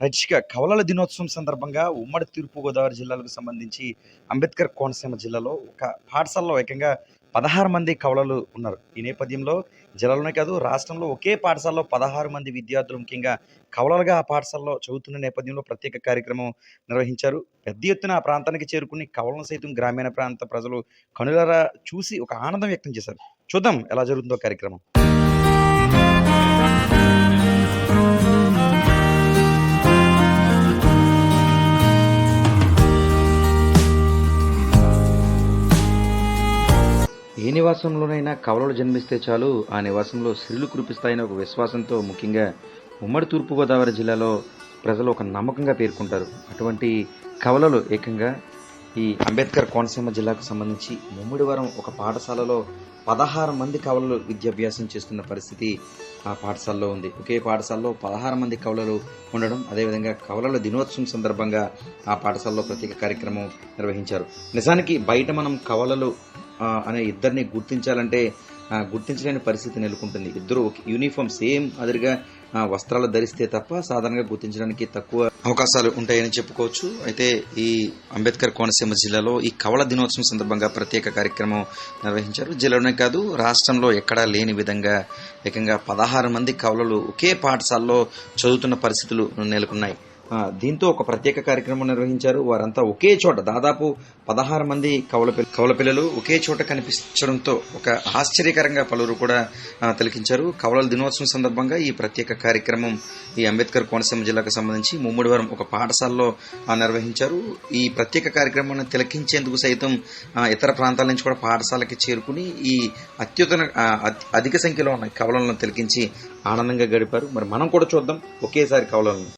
రచిక కవలల దినోత్సవం సందర్భంగా ఉమ్మడి తూర్పుగోదావరి జిల్లాలకు సంబంధించి అంబేద్కర్ కోనసీమ జిల్లాలో ఒక పాఠశాలలో ఏకంగా పదహారు మంది కవలలు ఉన్నారు. ఈ నేపథ్యంలో జిల్లాలోనే కాదు రాష్ట్రంలో ఒకే పాఠశాలలో పదహారు మంది విద్యార్థులు ముఖ్యంగా కవలలుగా ఆ పాఠశాలలో చదువుతున్న నేపథ్యంలో ప్రత్యేక కార్యక్రమం నిర్వహించారు. పెద్ద ఎత్తున ఆ ప్రాంతానికి చేరుకుని కవలను సైతం గ్రామీణ ప్రాంత ప్రజలు కనులరా చూసి ఒక ఆనందం వ్యక్తం చేశారు. చూద్దాం ఎలా జరుగుతుందో కార్యక్రమం. నివాసంలోనైనా కవలలు జన్మిస్తే చాలు. ఆ నివాసంలో సిరులు కురిపిస్తాయని ఒక విశ్వాసంతో ముఖ్యంగా ఉమ్మడి తూర్పుగోదావరి జిల్లాలో ప్రజలు ఒక నమ్మకంగా పేర్కొంటారు. అటువంటి కవలలు ఏకంగా ఈ అంబేద్కర్ కోనసీమ జిల్లాకు సంబంధించి ముమ్మిడివరం ఒక పాఠశాలలో పదహారు మంది కవలలు విద్యాభ్యాసం చేస్తున్న పరిస్థితి ఆ పాఠశాలలో ఉంది. ఒకే పాఠశాలలో పదహారు మంది కవలలు ఉండడం అదేవిధంగా కవలల దినోత్సవం సందర్భంగా ఆ పాఠశాలలో ప్రత్యేక కార్యక్రమం నిర్వహించారు. నిజానికి బయట మనం కవలలు అనే ఇద్దరిని గుర్తించాలంటే గుర్తించలేని పరిస్థితి నెలకొంటుంది. ఇద్దరు యూనిఫామ్ సేమ్ అదిరిగా వస్త్రాలు ధరిస్తే తప్ప సాధారణంగా గుర్తించడానికి తక్కువ అవకాశాలు ఉంటాయని చెప్పుకోవచ్చు. అయితే ఈ అంబేద్కర్ కోనసీమ జిల్లాలో ఈ కవల దినోత్సవం సందర్భంగా ప్రత్యేక కార్యక్రమం నిర్వహించారు. జిల్లాలోనే కాదు రాష్ట్రంలో ఎక్కడా లేని విధంగా ఏకంగా పదహారు మంది కవలలు ఒకే పాఠశాలలో చదువుతున్న పరిస్థితులు నెలకొన్నాయి. దీంతో ఒక ప్రత్యేక కార్యక్రమం నిర్వహించారు. వారంతా ఒకే చోట దాదాపు పదహారు మంది కవల కవల పిల్లలు ఒకే చోట కనిపించడంతో ఒక ఆశ్చర్యకరంగా పలువురు కూడా తిలకించారు. కవలల దినోత్సవం సందర్భంగా ఈ ప్రత్యేక కార్యక్రమం ఈ అంబేద్కర్ కోనసీమ జిల్లాకు సంబంధించి ముమ్మడివారం ఒక పాఠశాలలో నిర్వహించారు. ఈ ప్రత్యేక కార్యక్రమాన్ని తిలకించేందుకు సైతం ఇతర ప్రాంతాల నుంచి కూడా పాఠశాలకి చేరుకుని ఈ అత్యుతన అధిక సంఖ్యలో ఉన్న కవలలను తిలకించి ఆనందంగా గడిపారు. మరి మనం కూడా చూద్దాం ఒకేసారి కవలలను.